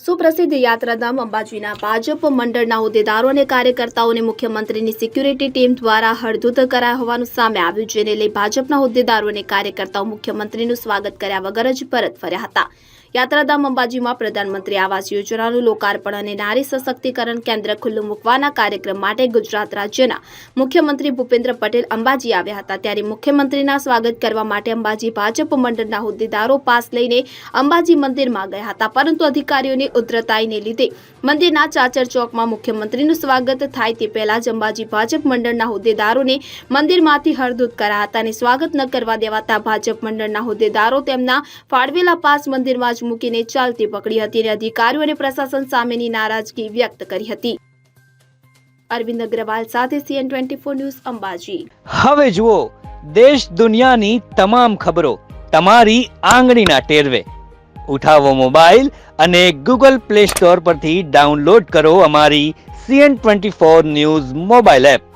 સુપ્રસિદ્ધ યાત્રાધામ અંબાજીના ભાજપ મંડળના હોદ્દેદારો અને કાર્યકર્તાઓને મુખ્યમંત્રીની સિક્યુરિટી ટીમ દ્વારા હળધૂત કરાયા હોવાનું સામે આવ્યું, જેને લઈ ભાજપના હોદ્દેદારો અને કાર્યકર્તાઓ મુખ્યમંત્રીનું સ્વાગત કર્યા વગર જ પરત ફર્યા હતા. યાત્રાધામ અંબાજીમાં પ્રધાનમંત્રી આવાસ યોજનાનું લોકાર્પણ અને નારી સશક્તિકરણ કેન્દ્ર ખુલ્લું મૂકવાના કાર્યક્રમ માટે ગુજરાત રાજ્યના મુખ્યમંત્રી ભૂપેન્દ્ર પટેલ અંબાજી આવ્યા હતા. ત્યારે મુખ્યમંત્રીના સ્વાગત કરવા માટે અંબાજી ભાજપ મંડળના હોદ્દેદારો પાસ લઈને અંબાજી મંદિરમાં ગયા હતા. પરંતુ અધિકારીઓની ઉધ્રતાઈને લીધે મંદિરના ચાચર ચોકમાં મુખ્યમંત્રીનું સ્વાગત થાય તે પહેલા જ અંબાજી ભાજપ મંડળના હોદ્દેદારોને મંદિરમાંથી હળદૂત કર્યા હતા અને સ્વાગત ન કરવા દેવાતા ભાજપ મંડળના હોદ્દેદારો તેમના ફાળવેલા પાસ મંદિરમાં જ મૂકીને ચાલતી પકડી હતી અને અધિકારીઓ અને પ્રશાસન સામેની નારાજગી વ્યક્ત કરી હતી. અરવિંદ અગ્રવાલ સાથે CN twenty four news Ambaji. હવે જુઓ, દેશ દુનિયાની તમામ ખબરો તમારી આંગળીના ટેરવે. ઉઠાવો મોબાઈલ અને ગૂગલ પ્લે સ્ટોર પરથી ડાઉનલોડ કરો અમારી CN twenty four news mobile app.